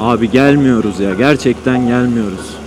Abi gelmiyoruz ya. Gerçekten gelmiyoruz.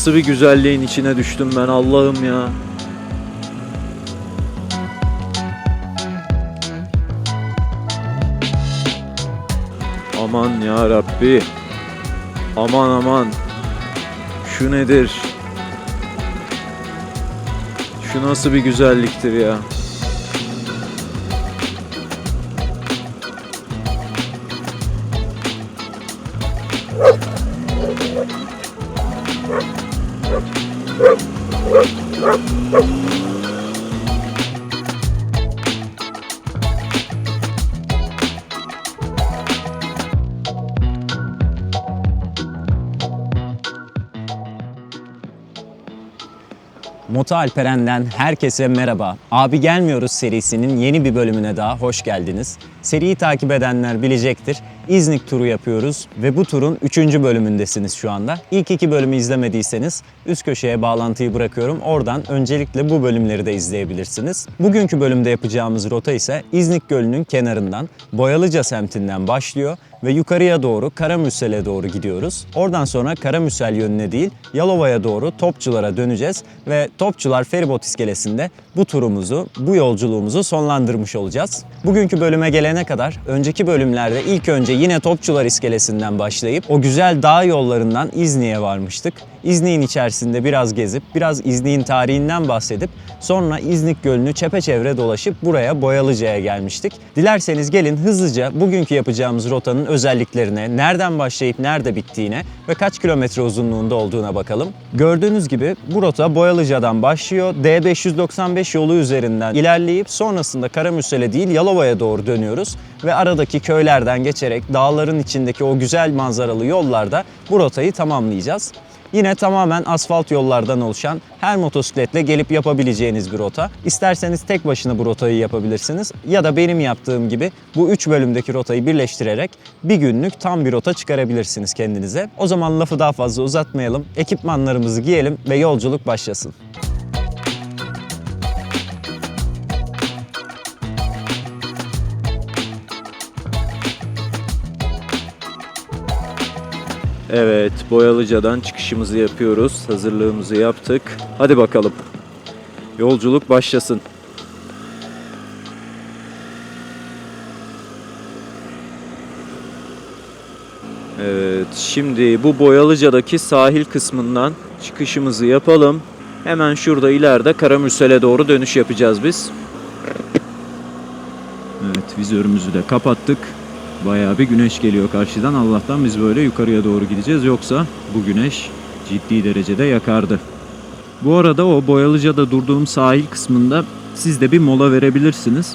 Nasıl bir güzelliğin içine düştüm ben Allah'ım ya. Aman ya Rabbi. Aman aman. Şu nedir? Şu nasıl bir güzelliktir ya? Moto Alperen'den herkese merhaba. Abi Gelmiyoruz serisinin yeni bir bölümüne daha hoş geldiniz. Seriyi takip edenler bilecektir. İznik turu yapıyoruz ve bu turun 3. bölümündesiniz şu anda. İlk iki bölümü izlemediyseniz üst köşeye bağlantıyı bırakıyorum. Oradan öncelikle bu bölümleri de izleyebilirsiniz. Bugünkü bölümde yapacağımız rota ise İznik Gölü'nün kenarından Boyalıca semtinden başlıyor ve yukarıya doğru Karamürsel'e doğru gidiyoruz. Oradan sonra Karamürsel yönüne değil Yalova'ya doğru Topçular'a döneceğiz ve Topçular Feribot iskelesinde bu turumuzu, bu yolculuğumuzu sonlandırmış olacağız. Bugünkü bölüme gelene kadar önceki bölümlerde ilk önce yine Topçular iskelesinden başlayıp o güzel dağ yollarından İznik'e varmıştık. İznik'in içerisinde biraz gezip biraz İznik'in tarihinden bahsedip sonra İznik Gölü'nü çepeçevre dolaşıp buraya Boyalıca'ya gelmiştik. Dilerseniz gelin hızlıca bugünkü yapacağımız rotanın özelliklerine, nereden başlayıp nerede bittiğine ve kaç kilometre uzunluğunda olduğuna bakalım. Gördüğünüz gibi bu rota Boyalıca'dan başlıyor. D595 yolu üzerinden ilerleyip sonrasında Karamürsel'e değil Yalova'ya doğru dönüyoruz ve aradaki köylerden geçerek dağların içindeki o güzel manzaralı yollarda bu rotayı tamamlayacağız. Yine tamamen asfalt yollardan oluşan her motosikletle gelip yapabileceğiniz bir rota. İsterseniz tek başına bu rotayı yapabilirsiniz ya da benim yaptığım gibi bu 3 bölümdeki rotayı birleştirerek bir günlük tam bir rota çıkarabilirsiniz kendinize. O zaman lafı daha fazla uzatmayalım. Ekipmanlarımızı giyelim ve yolculuk başlasın. Evet, Boyalıca'dan çıkışımızı yapıyoruz. Hazırlığımızı yaptık. Hadi bakalım. Yolculuk başlasın. Evet, şimdi bu Boyalıca'daki sahil kısmından çıkışımızı yapalım. Hemen şurada ileride Karamürsel'e doğru dönüş yapacağız biz. Evet, vizörümüzü de kapattık. Bayağı bir güneş geliyor karşıdan. Allah'tan biz böyle yukarıya doğru gideceğiz. Yoksa bu güneş ciddi derecede yakardı. Bu arada o Boyalıca'da durduğum sahil kısmında siz de bir mola verebilirsiniz.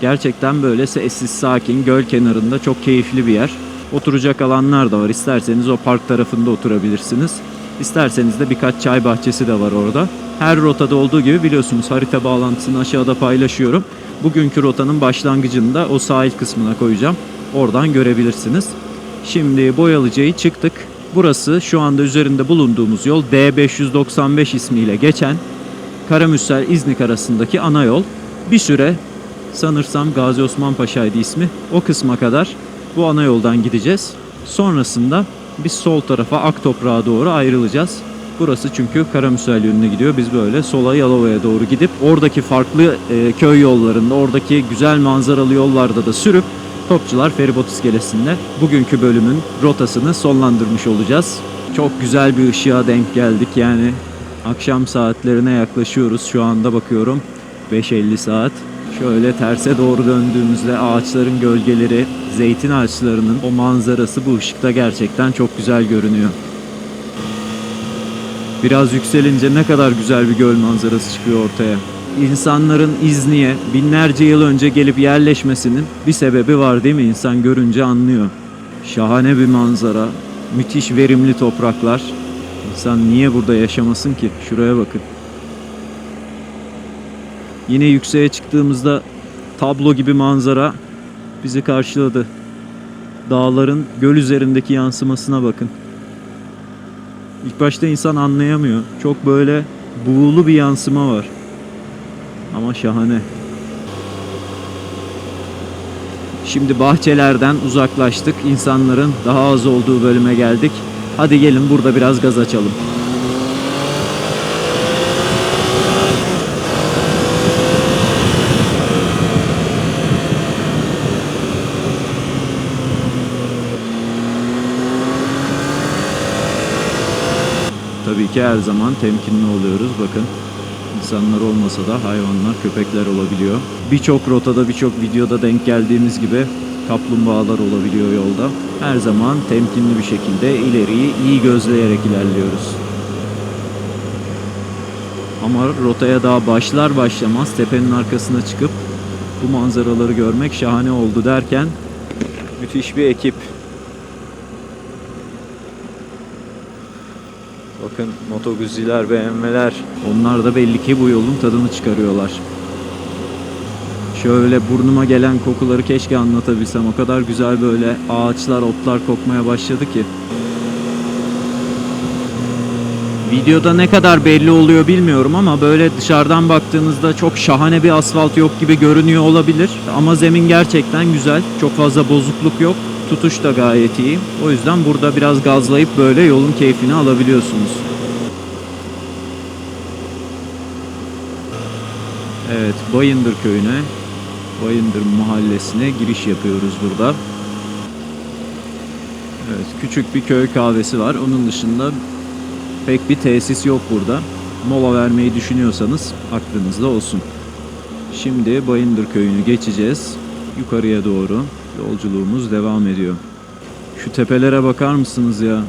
Gerçekten böyle sessiz, sakin, göl kenarında çok keyifli bir yer. Oturacak alanlar da var. İsterseniz o park tarafında oturabilirsiniz. İsterseniz de birkaç çay bahçesi de var orada. Her rotada olduğu gibi biliyorsunuz harita bağlantısını aşağıda paylaşıyorum. Bugünkü rotanın başlangıcını da o sahil kısmına koyacağım. Oradan görebilirsiniz. Şimdi Boyalıca'yı çıktık. Burası şu anda üzerinde bulunduğumuz yol D595 ismiyle geçen Karamürsel İznik arasındaki ana yol. Bir süre sanırsam Gazi Osman Paşa'ydı ismi. O kısma kadar bu ana yoldan gideceğiz. Sonrasında biz sol tarafa Aktoprağ'a doğru ayrılacağız. Burası çünkü Karamürsel yönüne gidiyor. Biz böyle sola Yalova'ya doğru gidip oradaki farklı e, köy yollarında, oradaki güzel manzaralı yollarda da sürüp Topçular Feribot iskelesinde bugünkü bölümün rotasını sonlandırmış olacağız. Çok güzel bir ışığa denk geldik yani akşam saatlerine yaklaşıyoruz şu anda bakıyorum 5.50 saat. Şöyle terse doğru döndüğümüzde ağaçların gölgeleri, zeytin ağaçlarının o manzarası bu ışıkta gerçekten çok güzel görünüyor. Biraz yükselince ne kadar güzel bir göl manzarası çıkıyor ortaya. İnsanların İzni'ye binlerce yıl önce gelip yerleşmesinin bir sebebi var değil mi? İnsan görünce anlıyor. Şahane bir manzara, müthiş verimli topraklar. İnsan niye burada yaşamasın ki? Şuraya bakın. Yine yükseğe çıktığımızda tablo gibi manzara bizi karşıladı. Dağların göl üzerindeki yansımasına bakın. İlk başta insan anlayamıyor. Çok böyle buğulu bir yansıma var. Ama şahane. Şimdi bahçelerden uzaklaştık. İnsanların daha az olduğu bölüme geldik. Hadi gelin burada biraz gaz açalım. Tabii ki her zaman temkinli oluyoruz. Bakın insanlar olmasa da hayvanlar, köpekler olabiliyor. Birçok rotada, birçok videoda denk geldiğimiz gibi kaplumbağalar olabiliyor yolda. Her zaman temkinli bir şekilde ileriyi iyi gözleyerek ilerliyoruz. Ama rotaya daha başlar başlamaz tepenin arkasına çıkıp bu manzaraları görmek şahane oldu derken müthiş bir ekip Bakın Moto Guzzi'ler, BMW'ler onlar da belli ki bu yolun tadını çıkarıyorlar. Şöyle burnuma gelen kokuları keşke anlatabilsem. O kadar güzel böyle ağaçlar, otlar kokmaya başladı ki. Videoda ne kadar belli oluyor bilmiyorum ama böyle dışarıdan baktığınızda çok şahane bir asfalt yok gibi görünüyor olabilir. Ama zemin gerçekten güzel. Çok fazla bozukluk yok. Tutuş da gayet iyi. O yüzden burada biraz gazlayıp böyle yolun keyfini alabiliyorsunuz. Evet, Bayındır köyüne, Bayındır mahallesine giriş yapıyoruz burada. Evet, küçük bir köy kahvesi var. Onun dışında pek bir tesis yok burada. Mola vermeyi düşünüyorsanız aklınızda olsun. Şimdi Bayındır köyünü geçeceğiz. Yukarıya doğru yolculuğumuz devam ediyor. Şu tepelere bakar mısınız ya?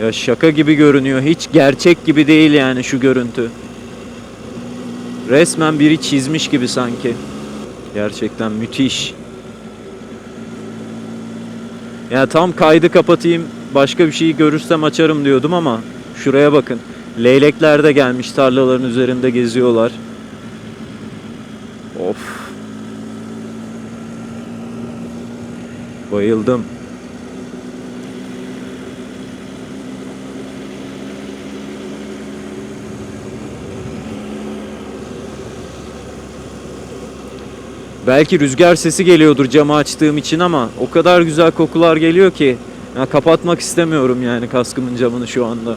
Ya şaka gibi görünüyor. Hiç gerçek gibi değil yani şu görüntü. Resmen biri çizmiş gibi sanki. Gerçekten müthiş. Ya tam kaydı kapatayım, başka bir şeyi görürsem açarım diyordum ama şuraya bakın. Leylekler de gelmiş tarlaların üzerinde geziyorlar. Of. Bayıldım. Belki rüzgar sesi geliyordur camı açtığım için ama o kadar güzel kokular geliyor ki ya kapatmak istemiyorum yani kaskımın camını şu anda.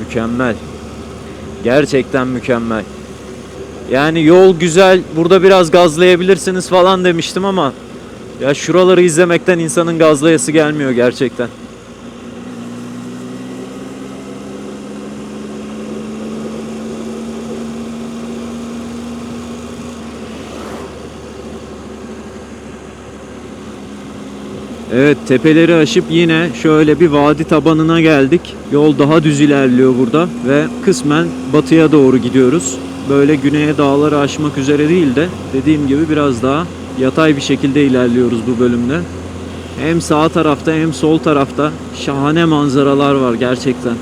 Mükemmel. Gerçekten mükemmel. Yani yol güzel, burada biraz gazlayabilirsiniz falan demiştim ama ya şuraları izlemekten insanın gazlayası gelmiyor gerçekten. Evet tepeleri aşıp yine şöyle bir vadi tabanına geldik. Yol daha düz ilerliyor burada ve kısmen batıya doğru gidiyoruz. Böyle güneye dağları aşmak üzere değil de dediğim gibi biraz daha yatay bir şekilde ilerliyoruz bu bölümde. Hem sağ tarafta hem sol tarafta şahane manzaralar var gerçekten.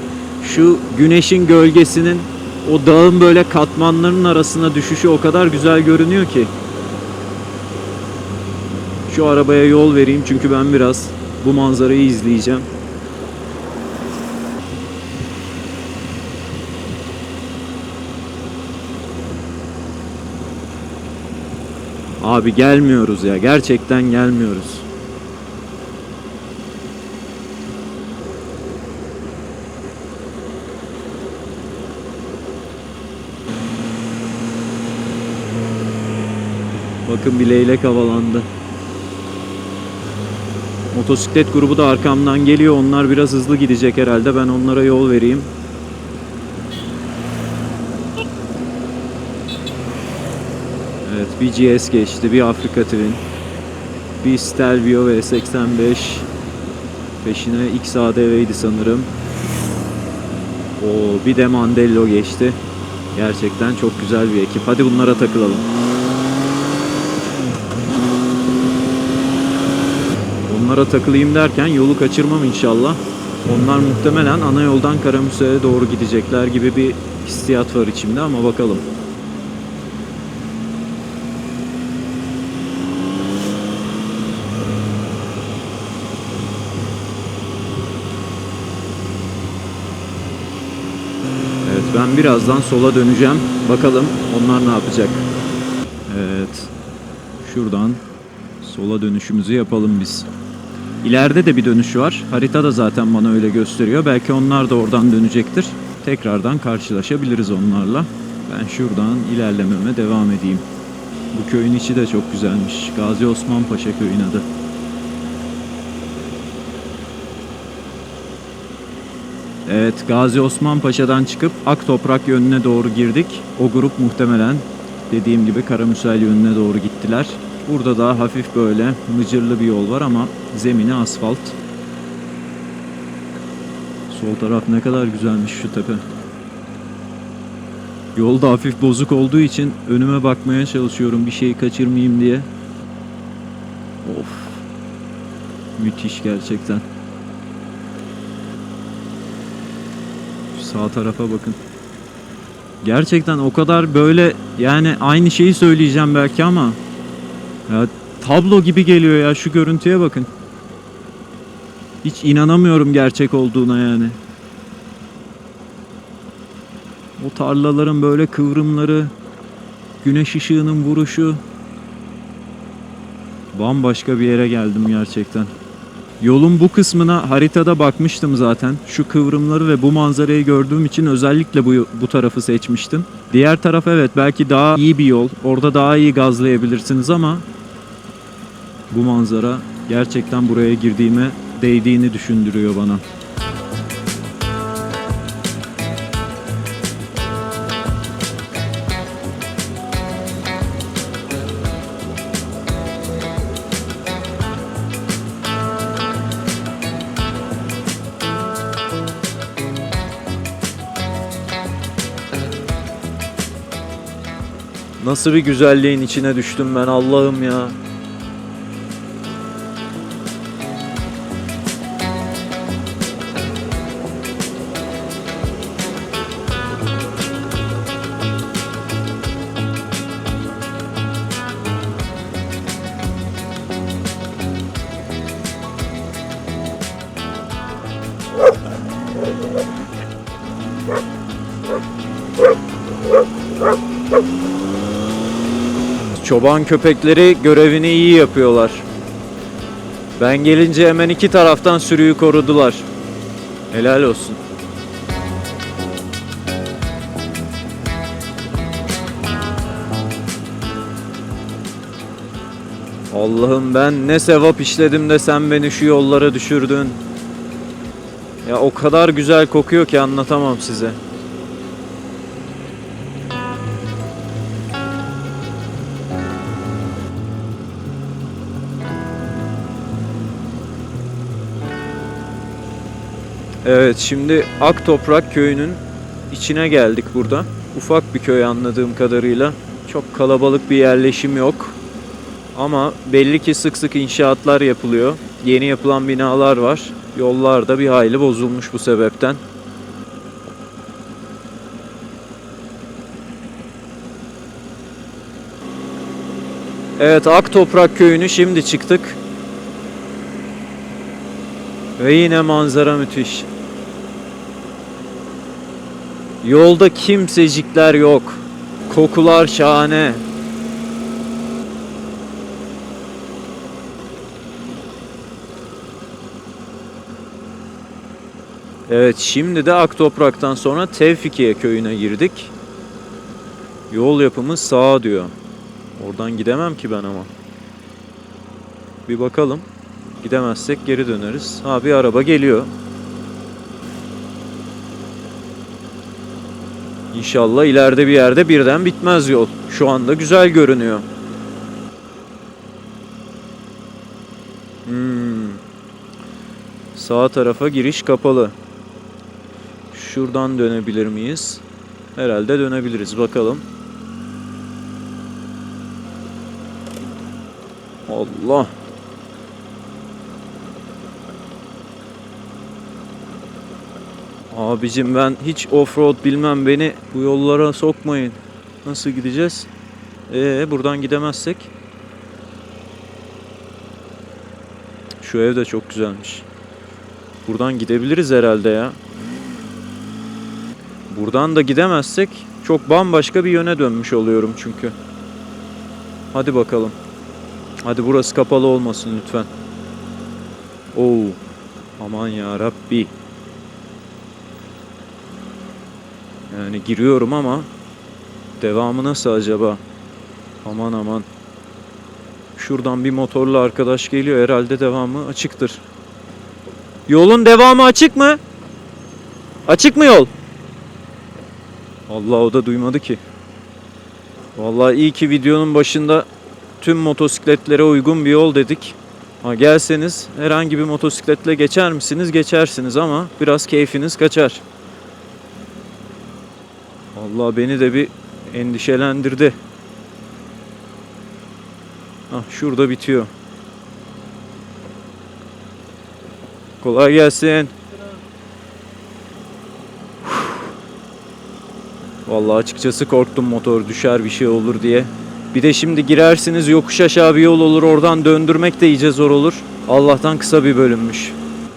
Şu güneşin gölgesinin o dağın böyle katmanlarının arasına düşüşü o kadar güzel görünüyor ki. Şu arabaya yol vereyim çünkü ben biraz bu manzarayı izleyeceğim. Abi gelmiyoruz ya. Gerçekten gelmiyoruz. Bakın bir leylek havalandı. Motosiklet grubu da arkamdan geliyor. Onlar biraz hızlı gidecek herhalde. Ben onlara yol vereyim. Evet bir GS geçti. Bir Afrika Twin. Bir Stelvio V85. Peşine XADV'ydi sanırım. O bir de Mandello geçti. Gerçekten çok güzel bir ekip. Hadi bunlara takılalım. Onlara takılayım derken yolu kaçırmam inşallah. Onlar muhtemelen ana yoldan Karamüsel'e doğru gidecekler gibi bir hissiyat var içimde ama bakalım. Evet ben birazdan sola döneceğim. Bakalım onlar ne yapacak. Evet. Şuradan sola dönüşümüzü yapalım biz. İleride de bir dönüş var. Harita da zaten bana öyle gösteriyor. Belki onlar da oradan dönecektir. Tekrardan karşılaşabiliriz onlarla. Ben şuradan ilerlememe devam edeyim. Bu köyün içi de çok güzelmiş. Gazi Osman Paşa köyün adı. Evet, Gazi Osman Paşa'dan çıkıp Ak Toprak yönüne doğru girdik. O grup muhtemelen dediğim gibi Karamüsel yönüne doğru gittiler. Burada daha hafif böyle mıcırlı bir yol var ama zemini asfalt. Sol taraf ne kadar güzelmiş şu tepe. Yolda hafif bozuk olduğu için önüme bakmaya çalışıyorum bir şeyi kaçırmayayım diye. Of. Müthiş gerçekten. Sağ tarafa bakın. Gerçekten o kadar böyle yani aynı şeyi söyleyeceğim belki ama ya tablo gibi geliyor ya şu görüntüye bakın. Hiç inanamıyorum gerçek olduğuna yani. O tarlaların böyle kıvrımları, güneş ışığının vuruşu. Bambaşka bir yere geldim gerçekten. Yolun bu kısmına haritada bakmıştım zaten. Şu kıvrımları ve bu manzarayı gördüğüm için özellikle bu bu tarafı seçmiştim. Diğer taraf evet belki daha iyi bir yol. Orada daha iyi gazlayabilirsiniz ama bu manzara gerçekten buraya girdiğime değdiğini düşündürüyor bana. Nasıl bir güzelliğin içine düştüm ben Allah'ım ya. Çoban köpekleri görevini iyi yapıyorlar. Ben gelince hemen iki taraftan sürüyü korudular. Helal olsun. Allah'ım ben ne sevap işledim de sen beni şu yollara düşürdün. Ya o kadar güzel kokuyor ki anlatamam size. Evet şimdi Ak Toprak köyünün içine geldik burada. Ufak bir köy anladığım kadarıyla. Çok kalabalık bir yerleşim yok. Ama belli ki sık sık inşaatlar yapılıyor. Yeni yapılan binalar var. Yollar da bir hayli bozulmuş bu sebepten. Evet Ak Toprak köyünü şimdi çıktık. Ve yine manzara müthiş. Yolda kimsecikler yok. Kokular şahane. Evet şimdi de Aktoprak'tan sonra Tevfikiye köyüne girdik. Yol yapımı sağa diyor. Oradan gidemem ki ben ama. Bir bakalım. Gidemezsek geri döneriz. Ha bir araba geliyor. İnşallah ileride bir yerde birden bitmez yol. Şu anda güzel görünüyor. Hmm. Sağ tarafa giriş kapalı. Şuradan dönebilir miyiz? Herhalde dönebiliriz. Bakalım. Allah. Abicim ben hiç offroad bilmem beni bu yollara sokmayın. Nasıl gideceğiz? Ee buradan gidemezsek? Şu ev de çok güzelmiş. Buradan gidebiliriz herhalde ya. Buradan da gidemezsek çok bambaşka bir yöne dönmüş oluyorum çünkü. Hadi bakalım. Hadi burası kapalı olmasın lütfen. Oo. Aman ya Rabbi. Yani giriyorum ama devamı nasıl acaba? Aman aman. Şuradan bir motorlu arkadaş geliyor. Herhalde devamı açıktır. Yolun devamı açık mı? Açık mı yol? Allah o da duymadı ki. Vallahi iyi ki videonun başında tüm motosikletlere uygun bir yol dedik. Ha gelseniz herhangi bir motosikletle geçer misiniz? Geçersiniz ama biraz keyfiniz kaçar. Allah beni de bir endişelendirdi. Ah şurada bitiyor. Kolay gelsin. Vallahi açıkçası korktum motor düşer bir şey olur diye. Bir de şimdi girersiniz yokuş aşağı bir yol olur oradan döndürmek de iyice zor olur. Allah'tan kısa bir bölünmüş.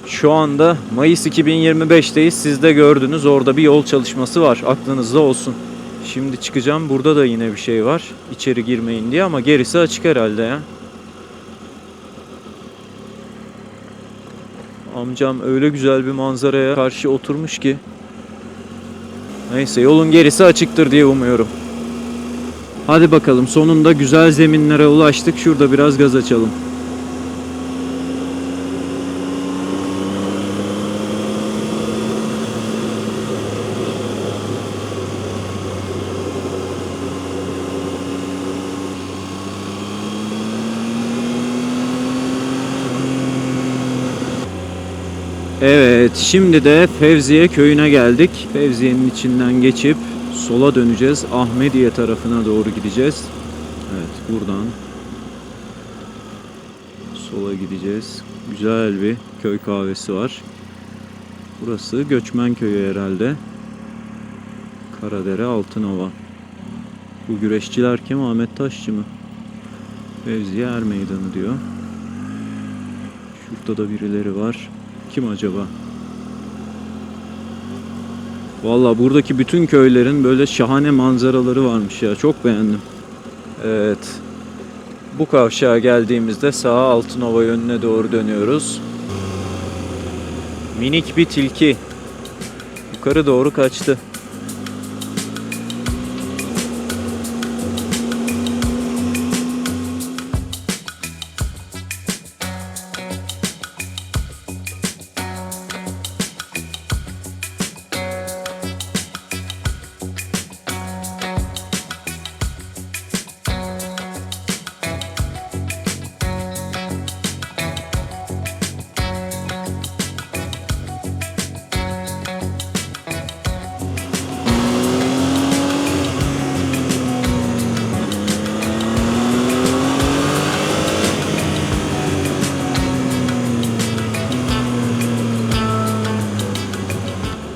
Şu anda Mayıs 2025'teyiz. Siz de gördünüz orada bir yol çalışması var. Aklınızda olsun. Şimdi çıkacağım. Burada da yine bir şey var. İçeri girmeyin diye ama gerisi açık herhalde ya. Amcam öyle güzel bir manzaraya karşı oturmuş ki. Neyse yolun gerisi açıktır diye umuyorum. Hadi bakalım sonunda güzel zeminlere ulaştık. Şurada biraz gaz açalım. Evet, şimdi de Fevziye köyüne geldik. Fevziye'nin içinden geçip sola döneceğiz. Ahmediye tarafına doğru gideceğiz. Evet, buradan sola gideceğiz. Güzel bir köy kahvesi var. Burası Göçmen Köyü herhalde. Karadere Altınova. Bu güreşçiler kim? Ahmet Taşçı mı? Fevziye Er Meydanı diyor. Şurada da birileri var. Kim acaba? Valla buradaki bütün köylerin böyle şahane manzaraları varmış ya. Çok beğendim. Evet. Bu kavşağa geldiğimizde sağa Altınova yönüne doğru dönüyoruz. Minik bir tilki. Yukarı doğru kaçtı.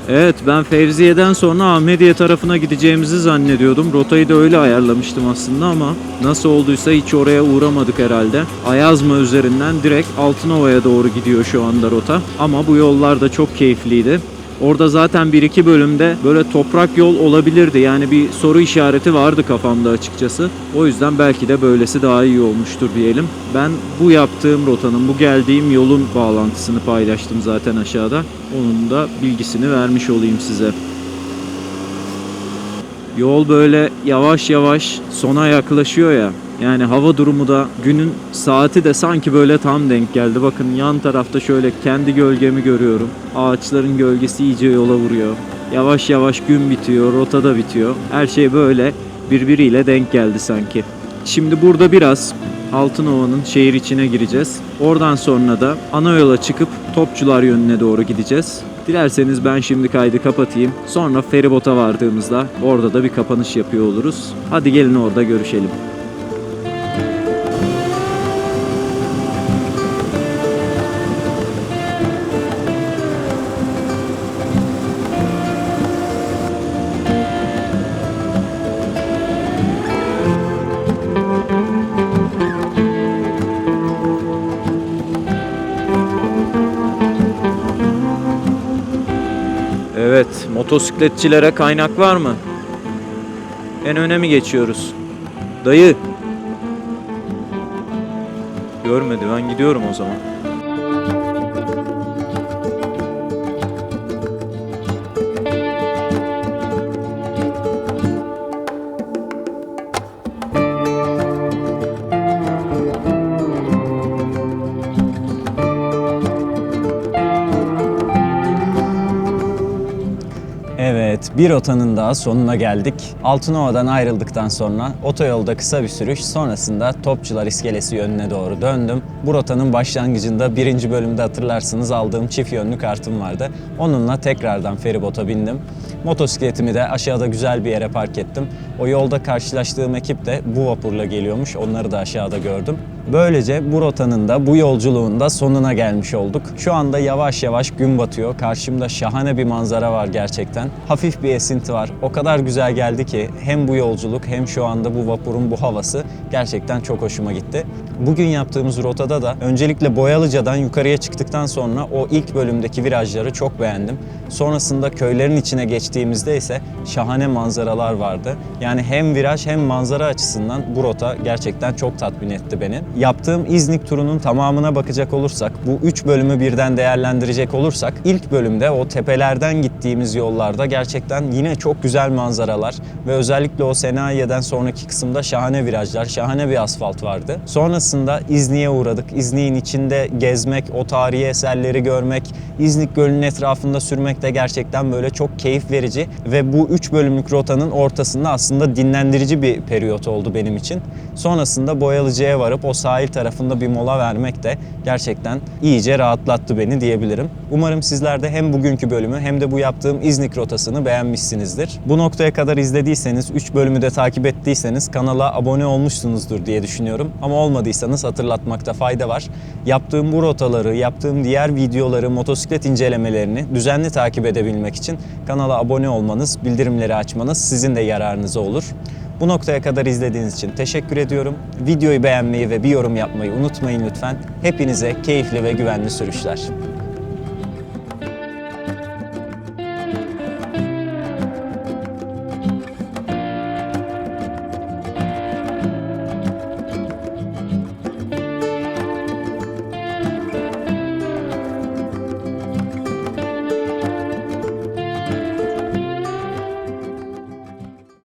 Evet ben Fevziye'den sonra Ahmediye tarafına gideceğimizi zannediyordum. Rotayı da öyle ayarlamıştım aslında ama nasıl olduysa hiç oraya uğramadık herhalde. Ayazma üzerinden direkt Altınova'ya doğru gidiyor şu anda rota. Ama bu yollar da çok keyifliydi. Orada zaten bir iki bölümde böyle toprak yol olabilirdi. Yani bir soru işareti vardı kafamda açıkçası. O yüzden belki de böylesi daha iyi olmuştur diyelim. Ben bu yaptığım rotanın, bu geldiğim yolun bağlantısını paylaştım zaten aşağıda. Onun da bilgisini vermiş olayım size. Yol böyle yavaş yavaş sona yaklaşıyor ya. Yani hava durumu da günün saati de sanki böyle tam denk geldi. Bakın yan tarafta şöyle kendi gölgemi görüyorum. Ağaçların gölgesi iyice yola vuruyor. Yavaş yavaş gün bitiyor, rota da bitiyor. Her şey böyle birbiriyle denk geldi sanki. Şimdi burada biraz Altınova'nın şehir içine gireceğiz. Oradan sonra da ana yola çıkıp Topçular yönüne doğru gideceğiz. Dilerseniz ben şimdi kaydı kapatayım. Sonra feribota vardığımızda orada da bir kapanış yapıyor oluruz. Hadi gelin orada görüşelim. Motosikletçilere kaynak var mı? En öne mi geçiyoruz? Dayı. Görmedi, ben gidiyorum o zaman. Bir rotanın daha sonuna geldik. Altınova'dan ayrıldıktan sonra otoyolda kısa bir sürüş, sonrasında Topçular İskelesi yönüne doğru döndüm. Bu rotanın başlangıcında birinci bölümde hatırlarsınız aldığım çift yönlü kartım vardı. Onunla tekrardan feribota bindim. Motosikletimi de aşağıda güzel bir yere park ettim. O yolda karşılaştığım ekip de bu vapurla geliyormuş. Onları da aşağıda gördüm. Böylece bu rotanın da bu yolculuğun da sonuna gelmiş olduk. Şu anda yavaş yavaş gün batıyor. Karşımda şahane bir manzara var gerçekten. Hafif bir esinti var. O kadar güzel geldi ki hem bu yolculuk hem şu anda bu vapurun bu havası gerçekten çok hoşuma gitti. Bugün yaptığımız rotada da öncelikle Boyalıca'dan yukarıya çıktıktan sonra o ilk bölümdeki virajları çok beğendim. Sonrasında köylerin içine geçtiğimizde ise şahane manzaralar vardı. Yani hem viraj hem manzara açısından bu rota gerçekten çok tatmin etti beni. Yaptığım İznik turunun tamamına bakacak olursak, bu üç bölümü birden değerlendirecek olursak, ilk bölümde o tepelerden gittiğimiz yollarda gerçekten yine çok güzel manzaralar ve özellikle o Senayiye'den sonraki kısımda şahane virajlar, şahane bir asfalt vardı. Sonrasında İznik'e uğradık. İznik'in içinde gezmek, o tarihi eserleri görmek, İznik Gölü'nün etrafında sürmek de gerçekten böyle çok keyif verici ve bu üç bölümlük rotanın ortasında aslında dinlendirici bir periyot oldu benim için. Sonrasında Boyalıcı'ya varıp o sahil tarafında bir mola vermek de gerçekten iyice rahatlattı beni diyebilirim. Umarım sizler de hem bugünkü bölümü hem de bu yaptığım İznik rotasını beğenmişsinizdir. Bu noktaya kadar izlediyseniz, 3 bölümü de takip ettiyseniz kanala abone olmuşsunuzdur diye düşünüyorum. Ama olmadıysanız hatırlatmakta fayda var. Yaptığım bu rotaları, yaptığım diğer videoları, motosiklet incelemelerini düzenli takip edebilmek için kanala abone olmanız, bildirimleri açmanız sizin de yararınıza olur. Bu noktaya kadar izlediğiniz için teşekkür ediyorum. Videoyu beğenmeyi ve bir yorum yapmayı unutmayın lütfen. Hepinize keyifli ve güvenli sürüşler.